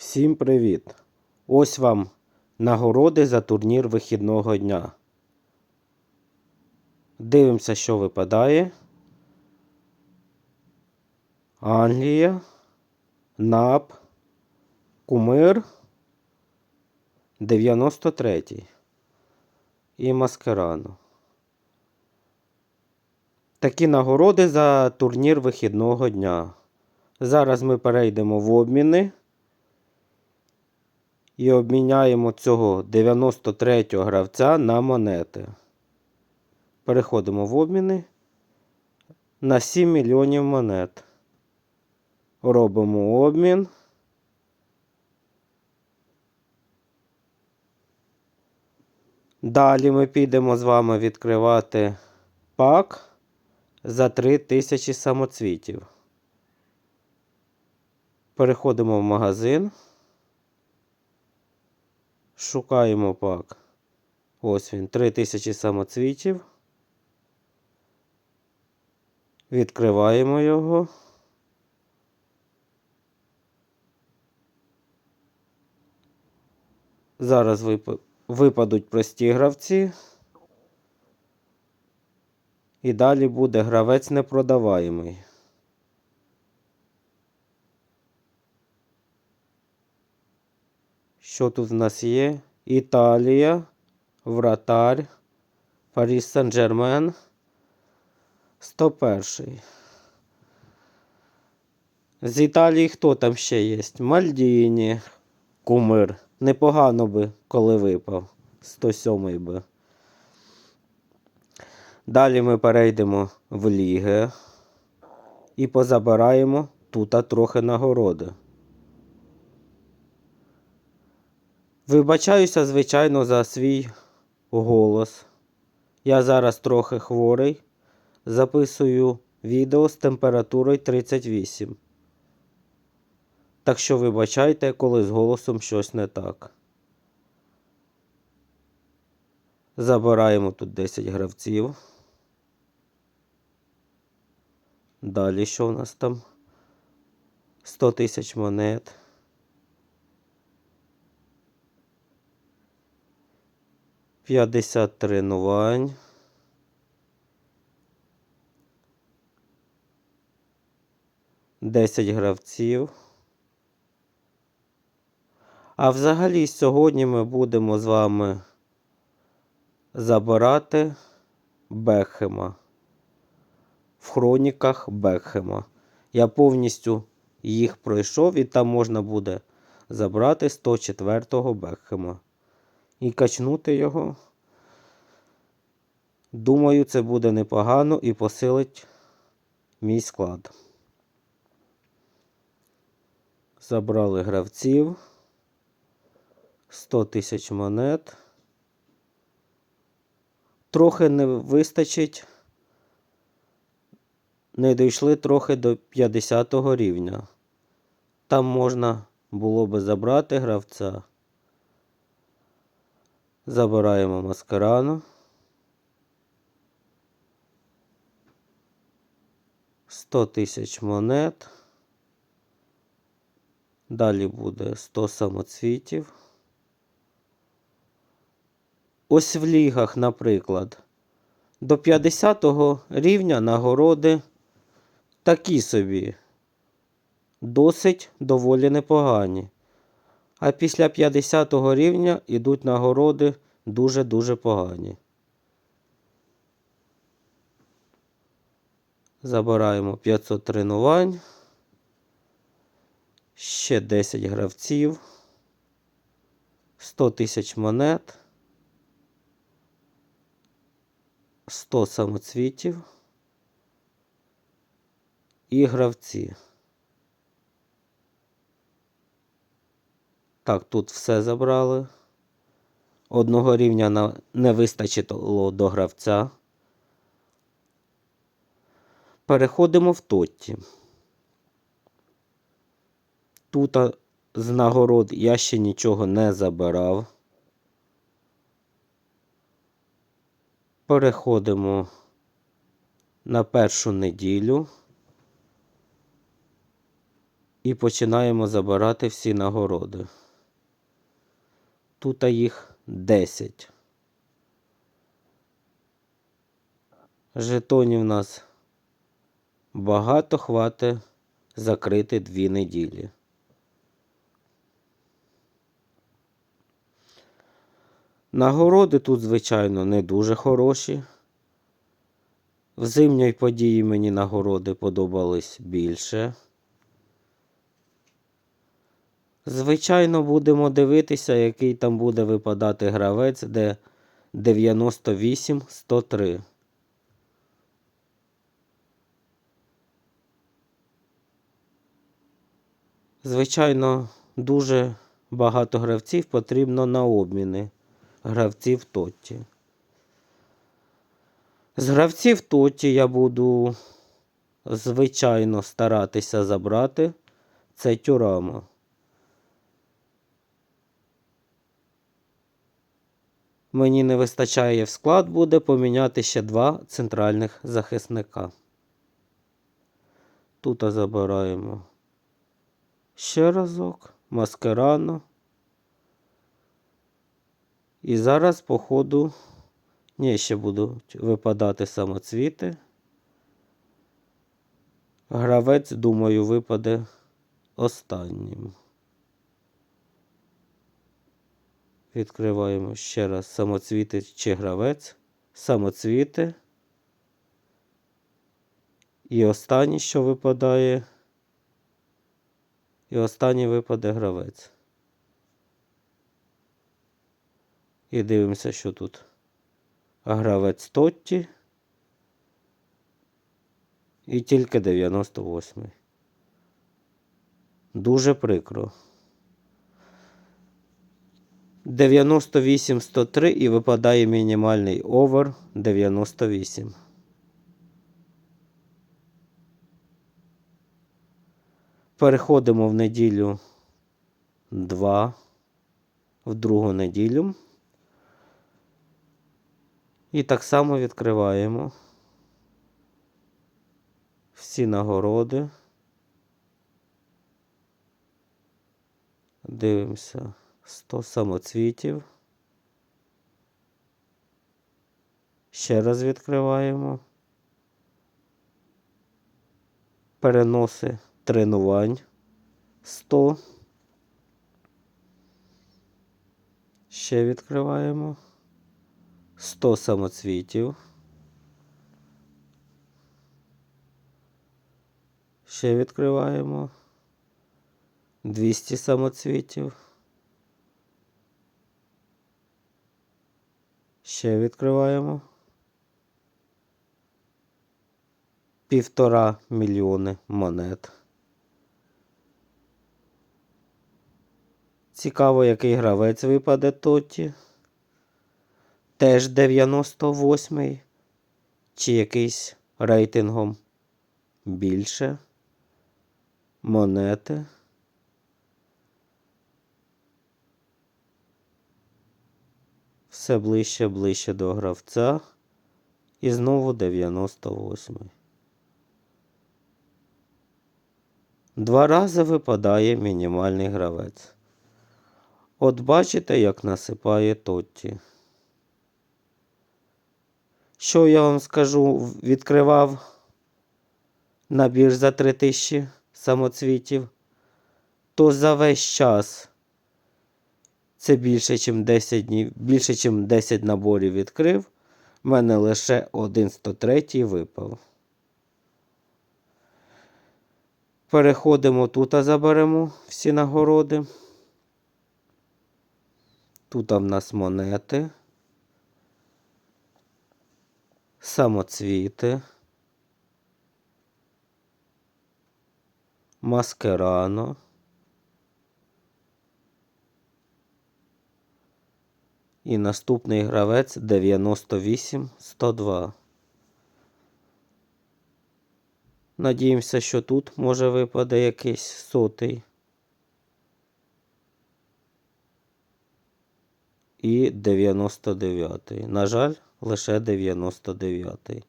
Всім привіт! Ось вам нагороди за турнір вихідного дня. Дивимося, що випадає. Англія, НАП, Кумир 93 і Маскерано. Такі нагороди за турнір вихідного дня. Зараз ми перейдемо в обміни і обміняємо цього 93-го гравця на монети. Переходимо в обміни на 7 мільйонів монет. Робимо обмін. Далі ми підемо з вами відкривати пак за 3000 самоцвітів. Переходимо в магазин. Шукаємо пак. Ось він, 3000 самоцвітів. Відкриваємо його. Зараз випадуть прості гравці. І далі буде гравець непродаваємий. Що тут в нас є? Італія, Вратарь, Паріс Сен-Жермен. 101. З Італії хто там ще є? Мальдіні, Кумир. Непогано би, коли випав. 107 би. Далі ми перейдемо в ліги і позабираємо тут трохи нагороди. Вибачаюся, звичайно, за свій голос. Я зараз трохи хворий. Записую відео з температурою 38. Так що вибачайте, коли з голосом щось не так. Забираємо тут 10 гравців. Далі що в нас там? 100 тисяч монет. П'ятдесят тренувань. Десять гравців. А взагалі сьогодні ми будемо з вами забирати Бекхема в хроніках Бекхема. Я повністю їх пройшов і там можна буде забрати 104-го Бекхема і качнути його. Думаю, це буде непогано і посилить мій склад. Забрали гравців. 100 тисяч монет. Трохи не вистачить. Не дійшли трохи до 50 рівня. Там можна було би забрати гравця. Забираємо маскарану. 100 тисяч монет. Далі буде 100 самоцвітів. Ось в лігах, наприклад, до 50 рівня нагороди такі собі. Досить доволі непогані. А після 50 рівня йдуть нагороди дуже-дуже погані. Забираємо 500 тренувань. Ще 10 гравців. 100 тисяч монет. 100 самоцвітів. І гравці. Так, тут все забрали. Одного рівня не вистачило до гравця. Переходимо в Тотті. Тут з нагород я ще нічого не забирав. Переходимо на першу неділю. І починаємо забирати всі нагороди. Тут їх 10. Жетонів у нас багато хватить закрити дві неділі. Нагороди тут, звичайно, не дуже хороші. В зимній події мені нагороди подобались більше. Звичайно, будемо дивитися, який там буде випадати гравець, де 98-103. Звичайно, дуже багато гравців потрібно на обміни гравців Тотті. З гравців Тотті я буду, звичайно, старатися забрати це Тюрама. Мені не вистачає в склад буде поміняти ще два центральних захисника. Тут забираємо ще разок, маскерано. І зараз, по ходу, ні, ще будуть випадати самоцвіти. Гравець, думаю, випаде останнім. Відкриваємо ще раз самоцвіти чи гравець, самоцвіти. І останнє, що випадає, і останній випаде гравець. І дивимося, що тут. Гравець Тотті. І тільки 98. Дуже прикро. 98-103 і випадає мінімальний овер 98. Переходимо в неділю 2, в другу неділю. І так само відкриваємо всі нагороди. Дивимося 100 самоцвітів. Ще раз відкриваємо. Переноси тренувань 100. Ще відкриваємо. 100 самоцвітів. Ще відкриваємо. 200 самоцвітів. Ще відкриваємо. Півтора мільйони монет. Цікаво, який гравець випаде тоті. Теж 98-й. Чи якийсь рейтингом більше. Монети. Все ближче ближче до гравця. І знову 98. Два рази випадає мінімальний гравець. От бачите, як насипає Тотті. Що я вам скажу, відкривав набір за 3000 самоцвітів, то за весь час це більше, ніж 10 днів, більше, ніж 10 наборів відкрив. У мене лише один 103 випав. Переходимо тут, а заберемо всі нагороди. Тут в нас монети, самоцвіти, маскерано. І наступний гравець 98-102. Надіємося, що тут може випаде якийсь сотий. І 99. На жаль, лише 99.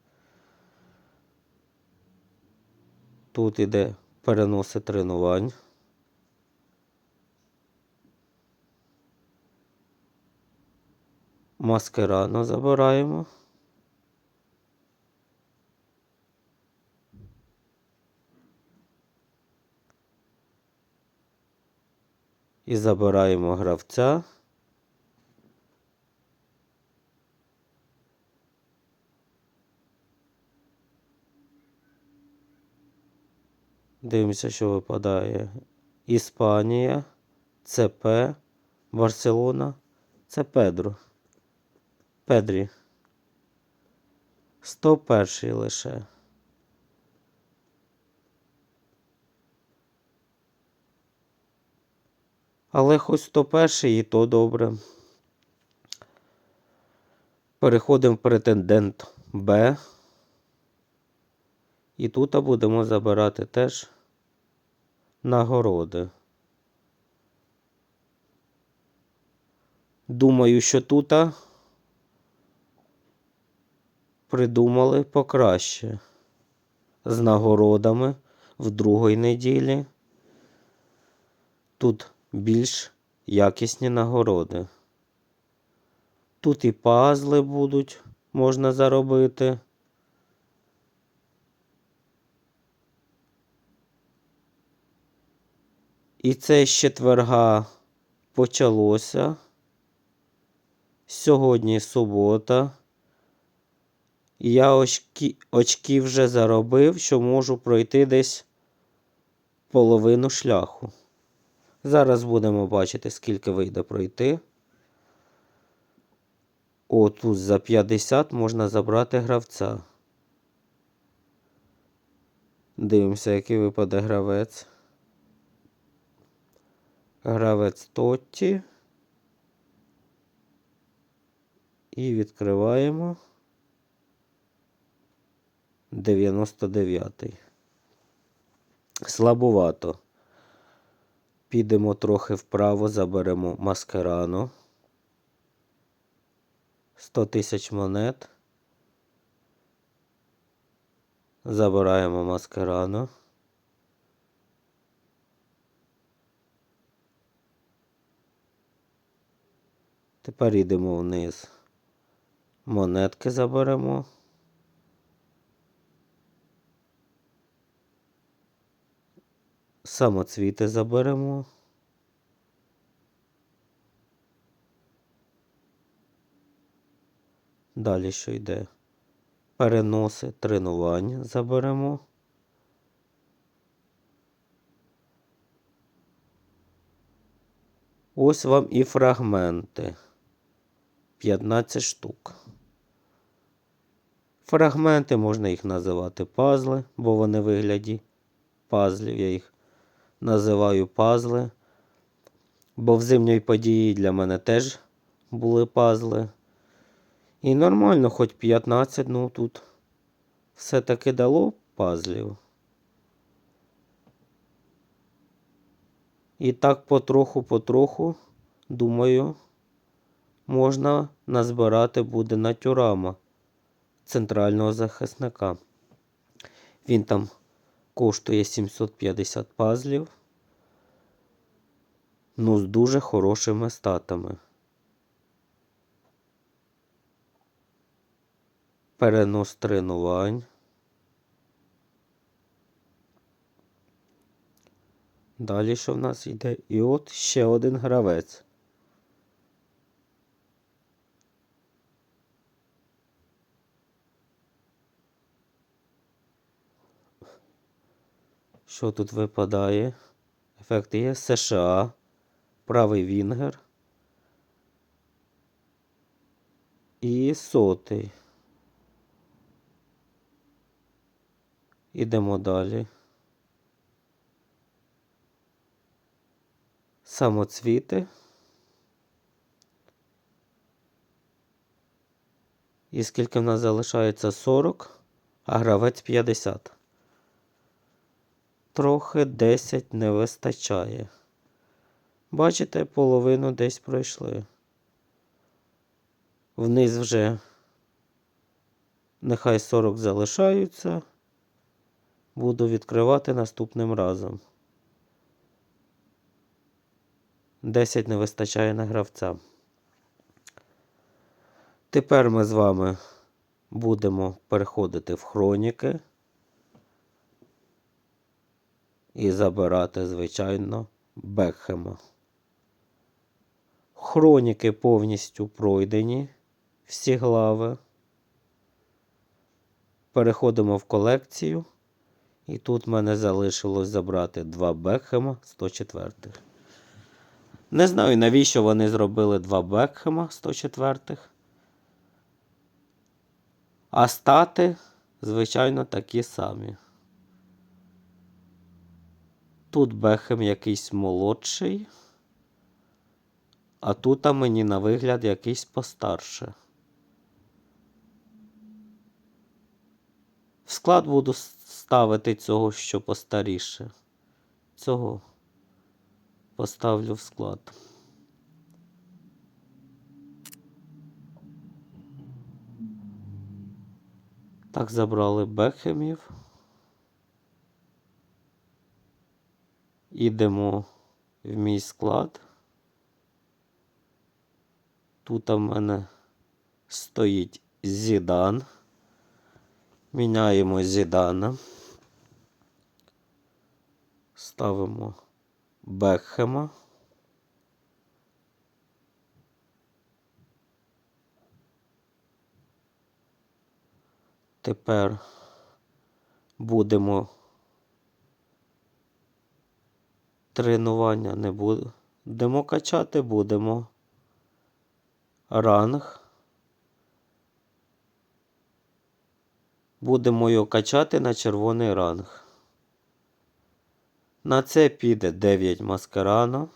Тут іде переноси тренувань. Маскерано забираємо. І забираємо гравця. Дивимося, що випадає. Іспанія, ЦП, Барселона. Це Педро. Педрі. 101 лише. Але хоч 101 і то добре. Переходимо в претендент Б. І тут будемо забирати теж нагороди. Думаю, що тут придумали покраще з нагородами в другій неділі. Тут більш якісні нагороди. Тут і пазли будуть можна заробити. І це з четверга почалося. Сьогодні субота. І я очки, очки вже заробив, що можу пройти десь половину шляху. Зараз будемо бачити, скільки вийде пройти. О, тут за 50 можна забрати гравця. Дивимося, який випаде гравець. Гравець Тотті. І відкриваємо 99. Слабувато. Підемо трохи вправо, заберемо маскерану. 100 тисяч монет. Забираємо маскерану. Тепер йдемо вниз. Монетки заберемо. Самоцвіти заберемо. Далі що йде? Переноси тренувань заберемо. Ось вам і фрагменти. 15 штук. Фрагменти можна їх називати пазли, бо вони вигляді пазлів. Я їх називаю пазли. Бо в зимній події для мене теж були пазли. І нормально, хоч 15, ну тут все-таки дало пазлів. І так потроху-потроху, думаю, можна назбирати буде на тюрама центрального захисника. Він там коштує 750 пазлів. Ну, з дуже хорошими статами. Перенос тренувань. Далі що в нас йде? І от ще один гравець. Що тут випадає? Ефект є США, правий Вінгер і сотий. Ідемо далі. Самоцвіти. І скільки в нас залишається 40, а гравець 50. Трохи 10 не вистачає. Бачите, половину десь пройшли. Вниз вже нехай 40 залишаються. буду відкривати наступним разом. 10 не вистачає на гравця. Тепер ми з вами будемо переходити в хроніки і забирати, звичайно, Бекхема. Хроніки повністю пройдені, всі глави. Переходимо в колекцію. І тут мене залишилось забрати два Бекхема 104. Не знаю, навіщо вони зробили два Бекхема 104. А стати, звичайно, такі самі. Тут Бехем якийсь молодший, а тут а мені на вигляд якийсь постарше. В склад буду ставити цього, що постаріше. Цього поставлю в склад. Так, забрали Бехемів. Ідемо в мій склад. Тут у мене стоїть Зідан. Міняємо Зідана. Ставимо Бекхема. Тепер будемо тренування не будемо качати, будемо ранг. Будемо його качати на червоний ранг. На це піде 9 маскарано.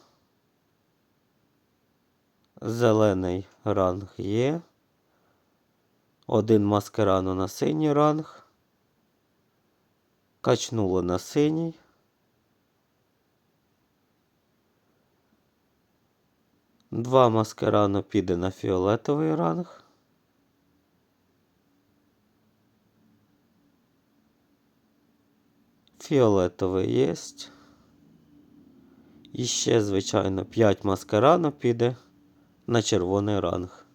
Зелений ранг є. Один маскарано на синій ранг. Качнуло на синій. Два маскарано піде на фіолетовий ранг. Фіолетовий єсть. І ще, звичайно, 5 маскарано піде на червоний ранг.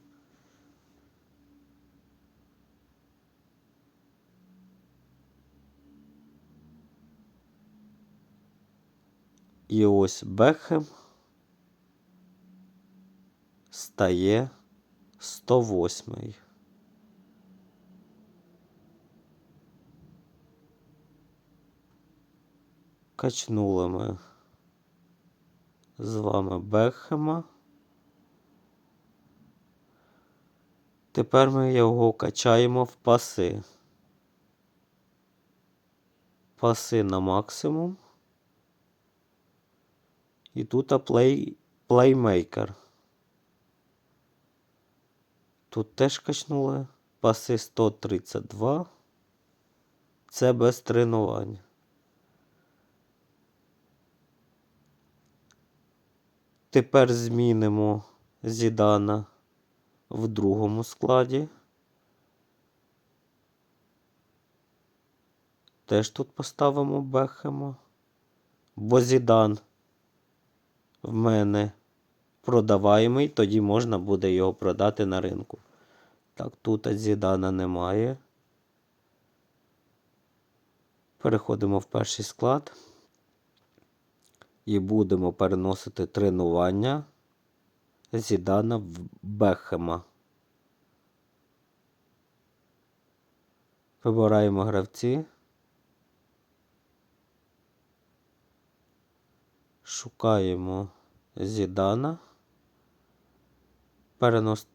І ось Бекхем стає 108. Качнули ми з вами Бекхема. Тепер ми його качаємо в паси. Паси на максимум. І тут плей, плеймейкер. Тут теж качнули. Паси 132. Це без тренувань. Тепер змінимо Зідана в другому складі. Теж тут поставимо Бехема. Бо Зідан в мене продаваємий, тоді можна буде його продати на ринку. Так, тут Зідана немає. Переходимо в перший склад. І будемо переносити тренування Зідана в Бехема. Вибираємо гравці. Шукаємо Зідана. Перенос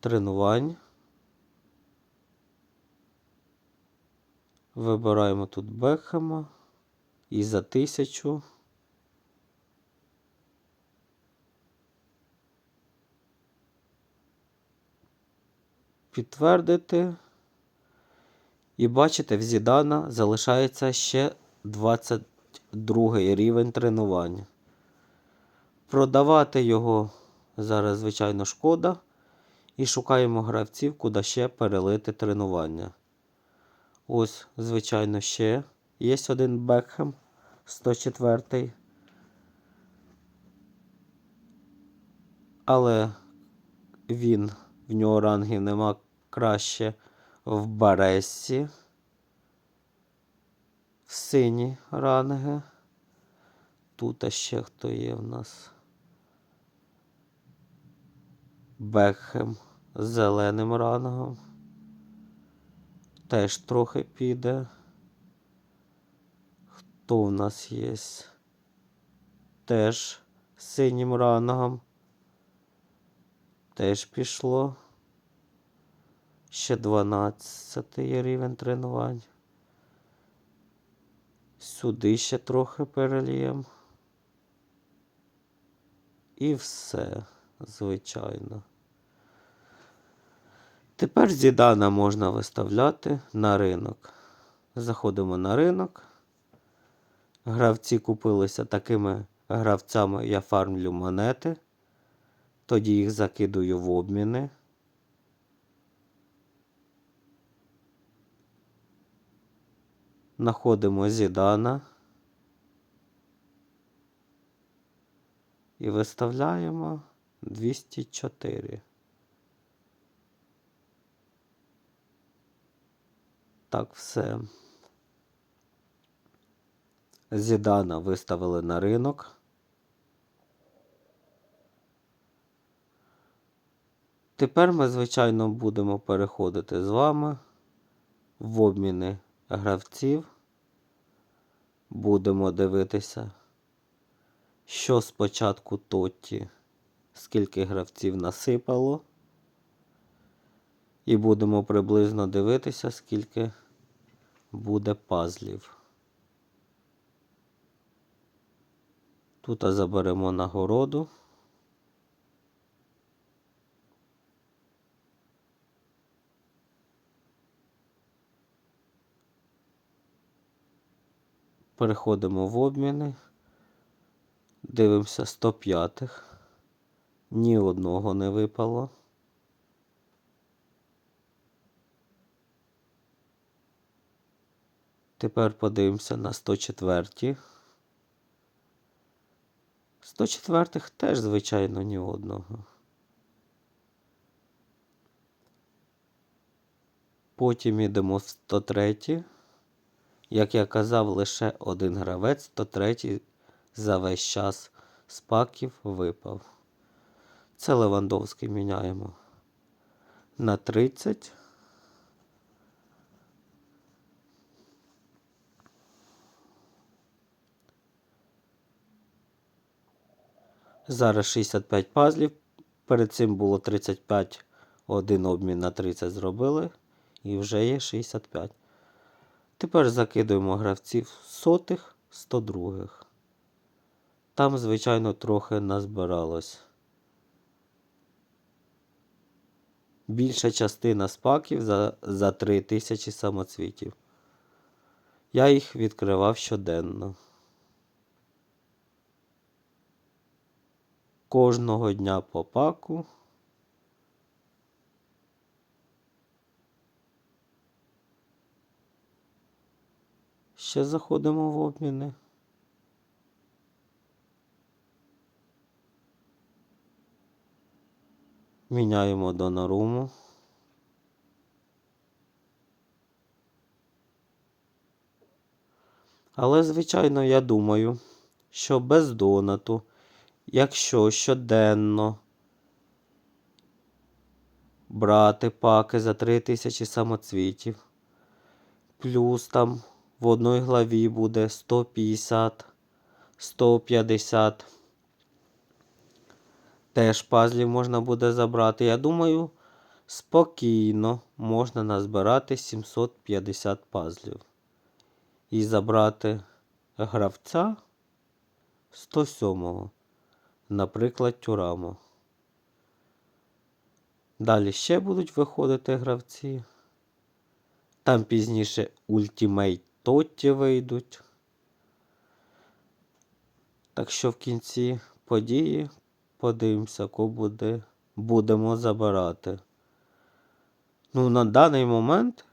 тренувань. Вибираємо тут Бехема і за тисячу. Підтвердити. І бачите, в Зідана залишається ще 22 рівень тренування. Продавати його зараз, звичайно, шкода. І шукаємо гравців, куди ще перелити тренування. Ось, звичайно, ще є один Бекхем 104. Але він, в нього рангів нема краще в Баресі. В сині ранги. Тут ще хто є в нас. Бекхем з зеленим рангом. Теж трохи піде. Хто в нас є? Теж з синім рангом. Теж пішло. Ще 12 є рівень тренувань. Сюди ще трохи перелієм. І все, звичайно. Тепер зідана можна виставляти на ринок. Заходимо на ринок. Гравці купилися такими гравцями, я фармлю монети. Тоді їх закидую в обміни. Находимо Зідана. І виставляємо 204. Так, все. Зідана виставили на ринок. Тепер ми, звичайно, будемо переходити з вами в обміни гравців. Будемо дивитися, що спочатку Тотті, скільки гравців насипало. І будемо приблизно дивитися, скільки буде пазлів. Тут заберемо нагороду. Переходимо в обміни. Дивимося 105. Ні одного не випало. Тепер подивимося на 104. 104 теж, звичайно, ні одного. Потім йдемо в 103. Як я казав, лише один гравець 103 за весь час з паків випав. Це Левандовський міняємо на 30. Зараз 65 пазлів. Перед цим було 35, один обмін на 30 зробили. І вже є 65. Тепер закидуємо гравців сотих, 102. Там, звичайно, трохи назбиралось. Більша частина спаків за, за 3000 самоцвітів. Я їх відкривав щоденно. Кожного дня по паку. Ще заходимо в обміни. Міняємо Доноруму. Але, звичайно, я думаю, що без донату, якщо щоденно брати паки за 3000 самоцвітів, плюс там в одній главі буде 150, 150. Теж пазлів можна буде забрати. Я думаю, спокійно можна назбирати 750 пазлів. І забрати гравця 107-го, наприклад, Тюраму. Далі ще будуть виходити гравці. Там пізніше Ultimate Тотті вийдуть. Так що в кінці події подивимося, кого буде, будемо забирати. Ну, на даний момент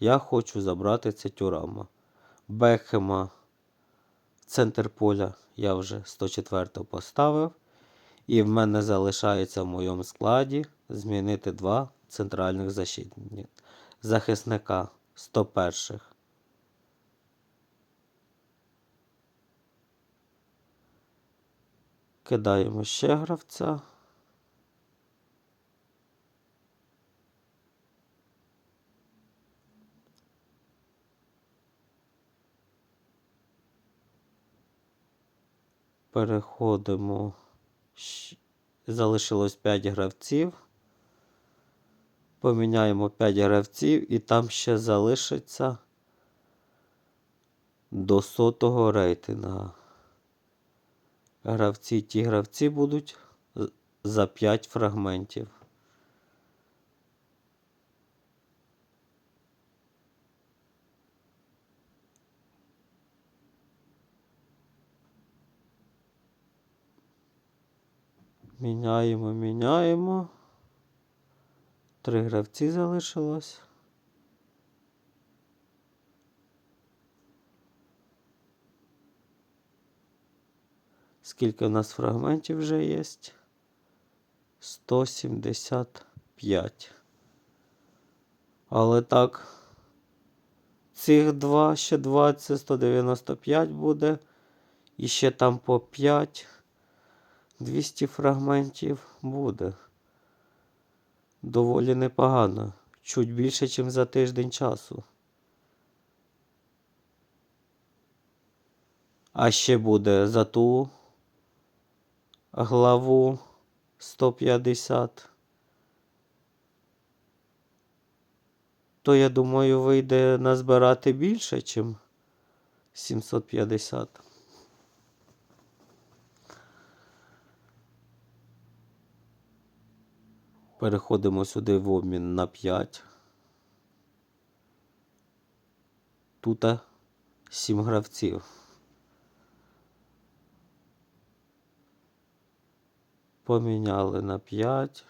Я хочу забрати це Тюрама. Бекхема центр поля я вже 104 поставив. І в мене залишається в моєму складі змінити два центральних захисника 101. Кидаємо ще гравця. Переходимо. Залишилось 5 гравців. Поміняємо 5 гравців і там ще залишиться до сотого рейтинга. Гравці, ті гравці будуть за 5 фрагментів. Міняємо, міняємо. Три гравці залишилось. Скільки у нас фрагментів вже є? 175. Але так, цих два, ще 20, 195 буде. І ще там по 5. 200 фрагментів буде. Доволі непогано. Чуть більше, ніж за тиждень часу. А ще буде за ту главу 150. То я думаю, вийде назбирати більше, ніж 750. Переходимо сюди в обмін на 5. Тут 7 гравців. Поміняли на 5.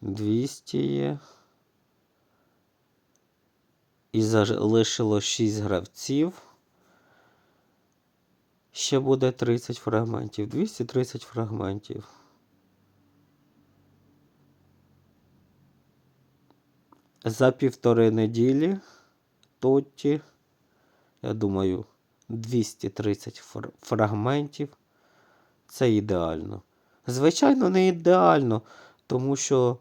200 є. І залишило 6 гравців. Ще буде 30 фрагментів. 230 фрагментів. За півтори неділі Тотті, я думаю, 230 фр- фрагментів. Це ідеально. Звичайно, не ідеально, тому що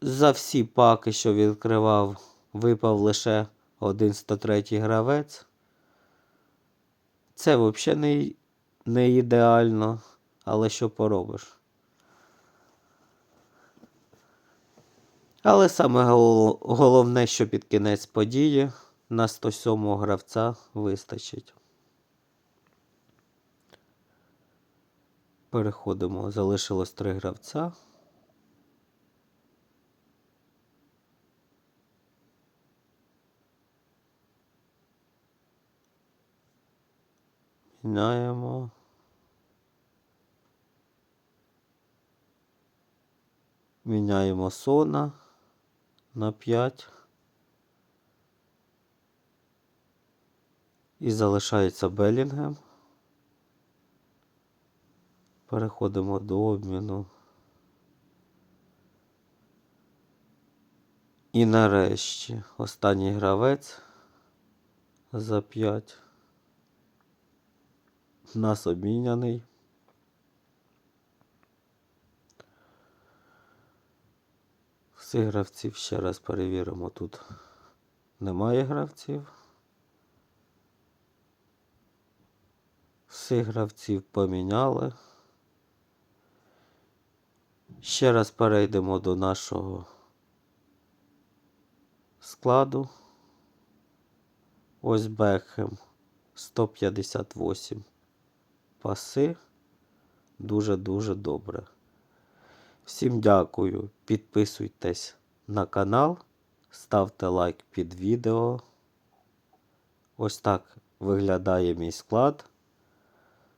за всі паки, що відкривав, випав лише один 103 гравець. Це взагалі не, не ідеально, але що поробиш. Але саме гол- головне, що під кінець події на 107 гравця вистачить. Переходимо. Залишилось три гравця. Міняємо. Міняємо Сона на 5. І залишається Белінгем. Переходимо до обміну. І нарешті останній гравець за 5. Нас обміняний. Всіх гравців ще раз перевіримо. Тут немає гравців. Всіх гравців поміняли. Ще раз перейдемо до нашого складу. Ось Бекхем 158 паси. Дуже-дуже добре. Всім дякую. Підписуйтесь на канал, ставте лайк під відео. Ось так виглядає мій склад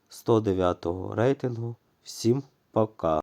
109 рейтингу. Всім пока!